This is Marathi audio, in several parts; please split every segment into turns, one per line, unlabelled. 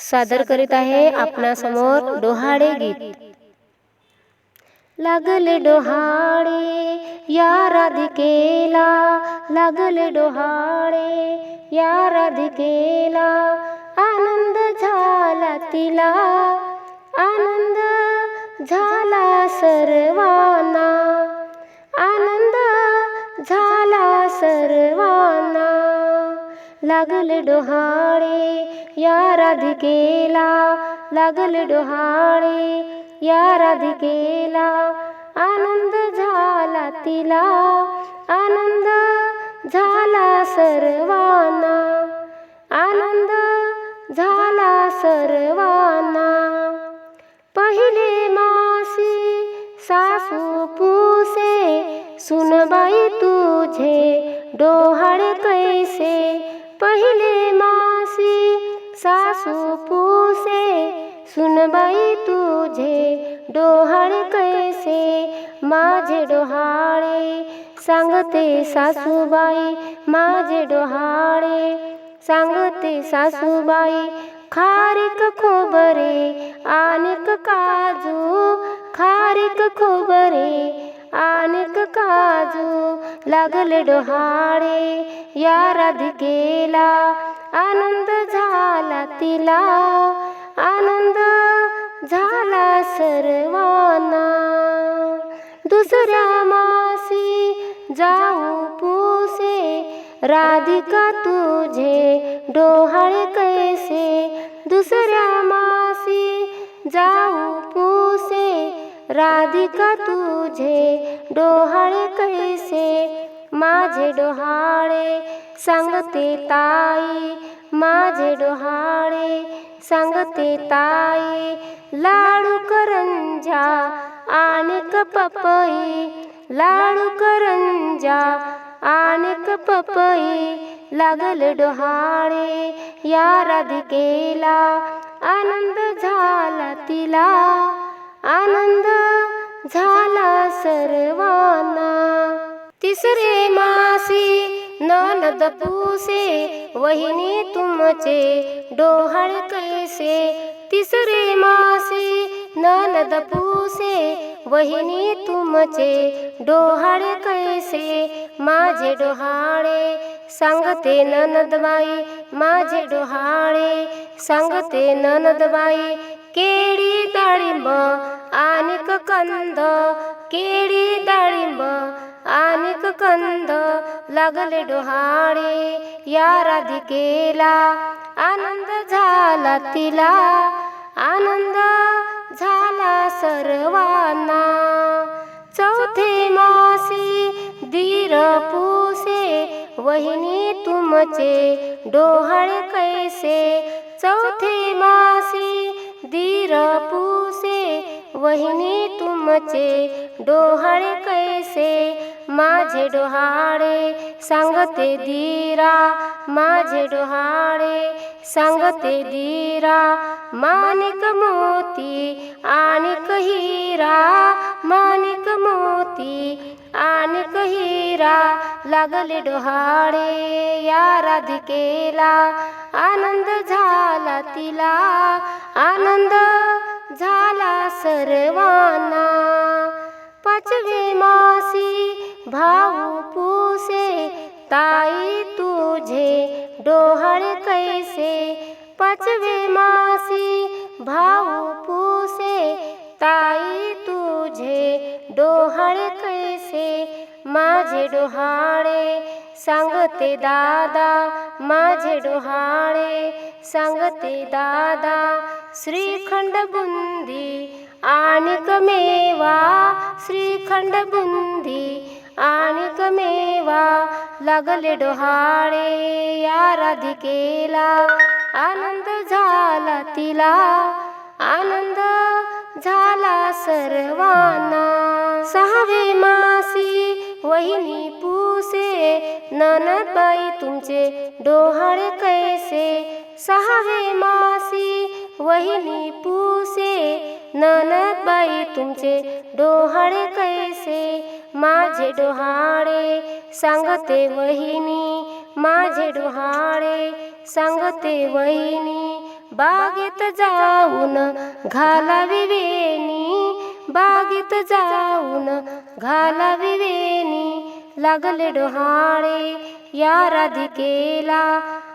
सादर करीत आहे आपणासमोर डोहाळे गीत. लागले डोहाळे या राधिकेला. लागले डोहाळे या राधिकेला. आनंद झाला तिला. आनंद झाला सर्वांना. आनंद झाला सर्वांना. लागले डोहाळे या राधिकेला लागल डोहाळे. या राधिकेला आनंद झाला तिला. आनंद झाला सर्वांना. आनंद झाला सर्वांना. पहिले मासी सासू पुसे सुनबाई तुझे डोहाळे. सासू पूसे सुनबाई तुझे डोहाळ कैसे? माझे डोहाळे सांगते सासूबाई माझे डोहाळे सांगते सासूबाई. खारीक खोबरे आणिक काजू खारीक खोबरे आणिक काजू. लागले डोहाळे या राधिकेला आन तिला आनंद झाला सर्वांना. दुसऱ्या मासी जाऊ पुसे राधिका तुझे डोहाळे कैसे? दुसऱ्या मासी जाऊ पुसे राधिका तुझे डोहाळे कैसे? माझे डोहाळे सांगते ताई माझे डोहाळे सांगते ताई लाडू करंजा आणिक पपई लाडू करंजा आणिक पपई लागल डोहाळे या राधिकेला आनंद झाला तिला आनंद झाला सर्वांना. तिसरे मासी ननद पूसे वहिनी तुमचे डोहाळ कैसे तिसरे मासे ननद पूसे वहिनी तुमचे डोहाळ कैसे माझे डोहाळे सांगते ननदबाई माझे डोहाळे सांगते ननदबाई केळी डाळिंब आणि कंद केळी डाळिंब आणिक कंद लागले डोहाळे. या राधिकेला आनंद झाला तिला. आनंद झाला सर्वांना. चौथे मासी धीर पुसे. वहिनी तुमचे डोहाळे कैसे? चौथे मासी धीर पुसे. वहिनी तुमचे डोहाळे कैसे? माझे डोहाळे सांगते धीरा माझे डोहाळे सांगते धीरा माणिक मोती आणिक हिरा. माणिक मोती आणिक हिरा. लागले डोहाळे या राधिकेला. आनंद झाला तिला. आनंद झाला सर्वांना. पाचवे मासी भाऊ पुसे ताई तुझे डोहर कैसे? पाचवे मासी भाऊ पुसे ताई तुझे डोहाळे कैसे? माझे डोहाळे सांगते दादा माझे डोहाळे सांगते दादा श्रीखंड बुंदी आणिक मेवा श्रीखंड बुंदी आणिक मेवा लागले डोहाळे या राधिकेला आनंद झाला तिला आनंद झाला सर्वांना. सहावे मासी वहिनी पुसे ननदबाई तुमचे डोहाळे कैसे? सहावे मासी वहिनी पुसे ननदबाई तुमचे डोहाळे कैसे? माझे डोहाळे सांगते वहिनी माझे डोहाळे सांगते वहिनी बागेत जाऊन घालावी वेणी बागेत जाऊन घालावी वेणी. लागले डोहाळे या राधिकेला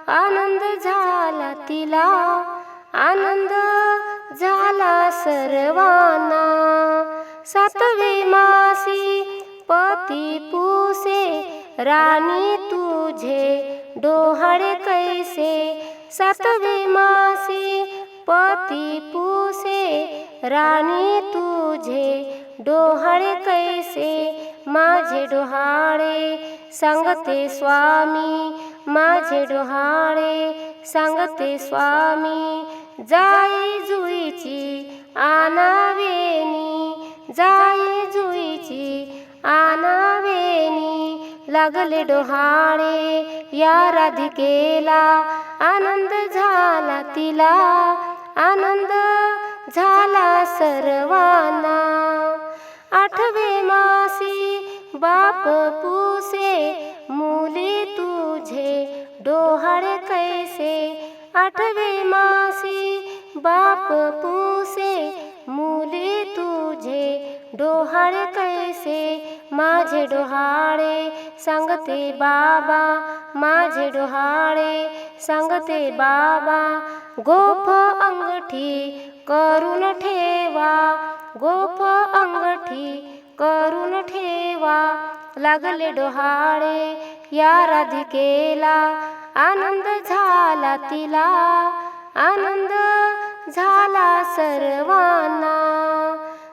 आनंद झाला तिला. आनंद झाला सर्वांना. सातवे मासी पती पुसे राणी तुझे डोहाळे कैसे? सातवे मासी पती पुसे राणी तुझे डोहाळे कैसे? माझे डोहाळे सांगते स्वामी माझे डोहाळे सांगते स्वामी. जाई जुईची आनावेनी जाई जुईची आनावेनी लागले डोहाळे या राधिकेला. आनंद झाला तिला आनंद झाला सर्वांना. आठवे मासी बाप पुसे मुली तुझे डोहाळे कैसे आठवे मासी बाप पुसे मुली तुझे डोहाळे कैसे? माझे डोहाळे सांगते बाबा माझे डोहाळे सांगते बाबा गोफ अंगठी करून ठेवा गोफ अंगठी करून ठेवा. लागले डोहाळे या राधिकेला आनंद झाला तिला. आनंद झाला सर्वांना.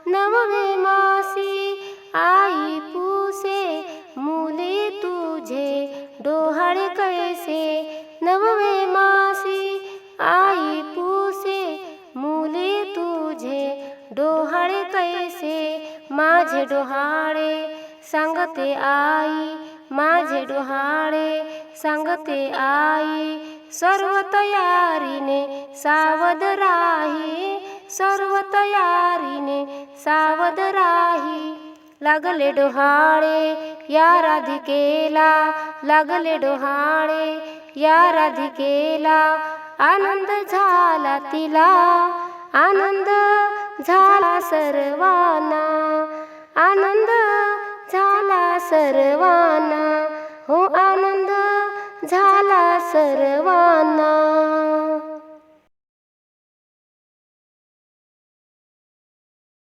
नववे मासी आई पुसे मुली तुझे डोहाळे कैसे नववे मासी आई पुसे मुली तुझे डोहाळे कैसे माझे डोहाळे सांगते आई माझे डोहाळे सांगते आई सर्व तयारीने सावध राही सर्व तयारीने सावध राही. लागले डोहाळे या राधिकेला लागले डोहाळे या राधिकेला. आनंद झाला तिला आनंद झाला सर्वांना. आनंद सर्वांना. हो आनंद झाला सर्वांना.